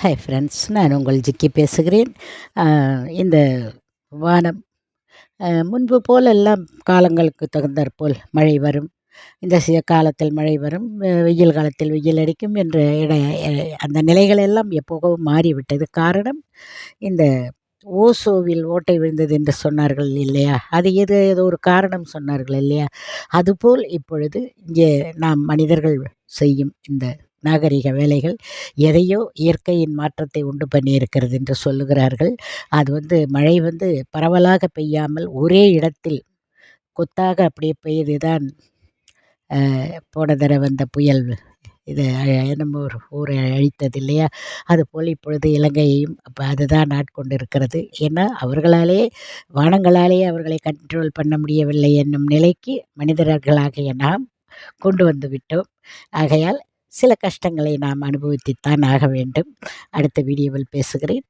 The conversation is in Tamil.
ஹாய் ஃப்ரெண்ட்ஸ் நான் உங்கள் ஜிக்கி பேசுகிறேன். இந்த வானம் முன்பு போலெல்லாம் காலங்களுக்கு தகுந்தாற்போல் மழை வரும். இந்த சில காலத்தில் மழை வரும். வெயில் காலத்தில் வெயில் அடிக்கும் என்ற இட அந்த நிலைகள் எல்லாம் எப்போவோ மாறிவிட்டது. காரணம் இந்த ஓசோவில் ஓட்டை விழுந்தது என்று சொன்னார்கள் இல்லையா? அது எது ஏதோ ஒரு காரணம் சொன்னார்கள் இல்லையா? அதுபோல் இப்பொழுது இங்கே நாம் மனிதர்கள் செய்யும் இந்த நாகரிக வேலைகள் எதையோ இயற்கையின் மாற்றத்தை உண்டு பண்ணியிருக்கிறது என்று சொல்லுகிறார்கள். அது வந்து மழை வந்து பரவலாக பெய்யாமல் ஒரே இடத்தில் கொத்தாக அப்படியே பெய்து தான் போன தடவை வந்த புயல் இது நம்ம ஒரு ஊரை அழித்தது இல்லையா? அதுபோல் இப்பொழுது இலங்கையையும் அப்போ அதுதான் ஆட்கொண்டிருக்கிறது. ஏன்னா அவர்களாலே வானங்களாலே அவர்களை கண்ட்ரோல் பண்ண முடியவில்லை என்னும் நிலைக்கு மனிதர்களாகிய நாம் கொண்டு வந்து விட்டோம். ஆகையால் சில கஷ்டங்களை நாம் அனுபவித்துத்தான் ஆக வேண்டும். அடுத்த வீடியோவில் பேசுகிறேன்.